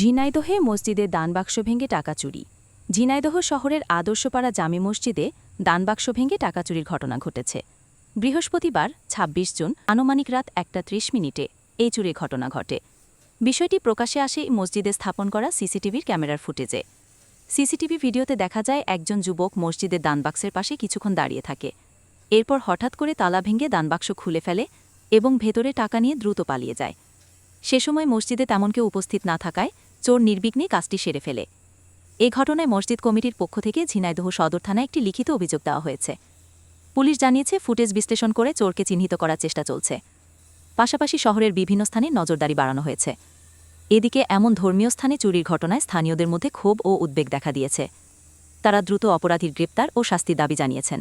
ঝিনাইদহে মসজিদে দানবাক্স ভেঙে টাকা চুরি। ঝিনাইদহ শহরের আদর্শপাড়া জামে মসজিদে দানবাক্স ভেঙে টাকা চুরির ঘটনা ঘটেছে। বৃহস্পতিবার ২৬ জুন, আনুমানিক রাত একটা ত্রিশ মিনিটে এই চুরির ঘটনা ঘটে। বিষয়টি প্রকাশে আসে মসজিদে স্থাপন করা সিসিটিভির ক্যামেরার ফুটেজে। সিসিটিভি ভিডিওতে দেখা যায়, একজন যুবক মসজিদের দানবাক্সের পাশে কিছুক্ষণ দাঁড়িয়ে থাকে। এরপর হঠাৎ করে তালা ভেঙে দানবাক্স খুলে ফেলে এবং ভেতরে টাকা নিয়ে দ্রুত পালিয়ে যায়। সে সময় মসজিদে তেমন কেউ উপস্থিত না থাকায় চোর নির্বিঘ্নে কাজটি সেরে ফেলে। এ ঘটনায় মসজিদ কমিটির পক্ষ থেকে ঝিনাইদহ সদর থানায় একটি লিখিত অভিযোগ দেওয়া হয়েছে। পুলিশ জানিয়েছে, ফুটেজ বিশ্লেষণ করে চোরকে চিহ্নিত করার চেষ্টা চলছে। পাশাপাশি শহরের বিভিন্ন স্থানে নজরদারি বাড়ানো হয়েছে। এদিকে এমন ধর্মীয় স্থানে চুরির ঘটনায় স্থানীয়দের মধ্যে ক্ষোভ ও উদ্বেগ দেখা দিয়েছে। তারা দ্রুত অপরাধীর গ্রেপ্তার ও শাস্তির দাবি জানিয়েছেন।